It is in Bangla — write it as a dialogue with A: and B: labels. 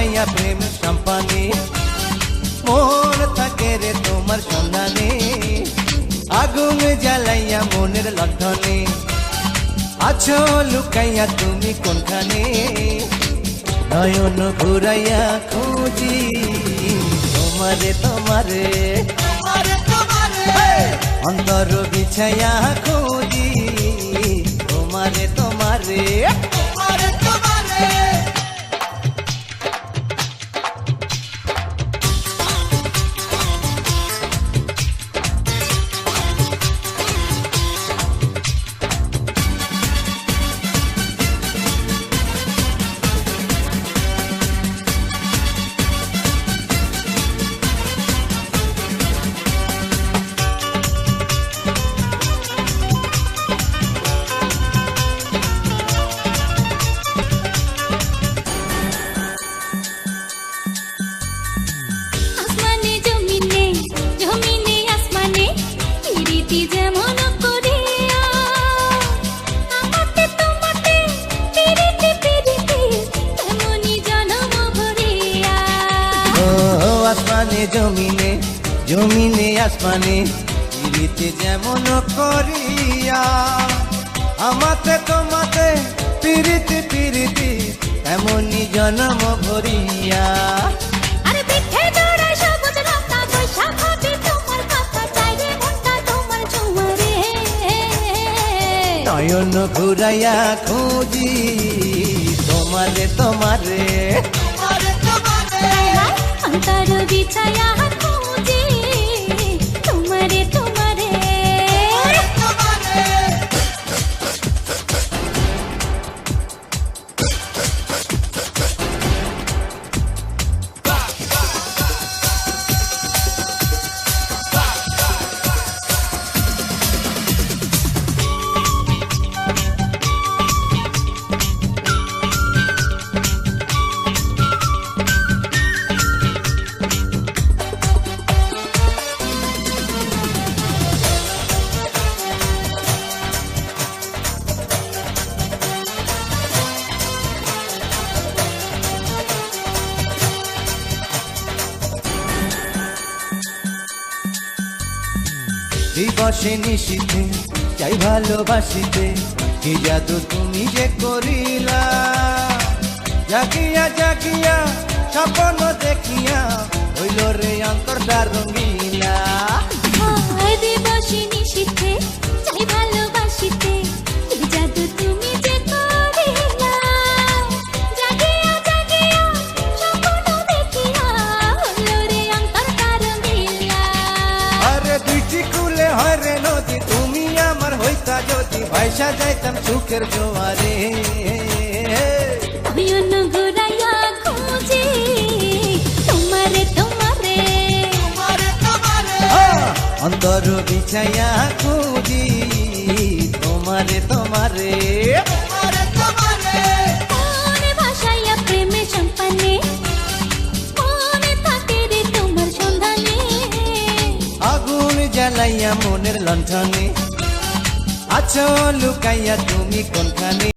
A: বানাইয়া প্রেম সম্পানে মন থাকে রে তোমার সন্ধানে আগুন জ্বালাইয়া মনের লঠনে আছো লুকাইয়া তুমি কোনখানে নয়ন ঘুরাইয়া খুঁজি তোমারে তোমারে অন্তর বিছাইয়া খুঁজি তোমারে তোমারে
B: আসমানে জমিনে জমিনে আসমানে
A: পিড়িতে যেমন করিয়া। আমাতে তোমাতে পিরিতি পিরিতি এমনই জন্ম ভরিয়া। নয়ন ঘুরাইয়া খুঁজি তোমারে তোমারে। দিবসে নিশিতে চাই ভালোবাসিতে, কি জাদু তুমি যে করিলা? জাগিয়া জাগিয়া, স্বপ্ন দেখিয়া হইল রে অন্তরটা
B: রঙিলা। দিবসে নিশিতে চাই
A: যদি ভাইসা যাইতাম সুখের জোয়ারে! অন্তর বিছাইয়া খুঁজি তোমারে তোমারে আগুন জ্বালাইয়া মনের লণ্ঠনে আছো লুকাইয়া তুমি কোনখানে?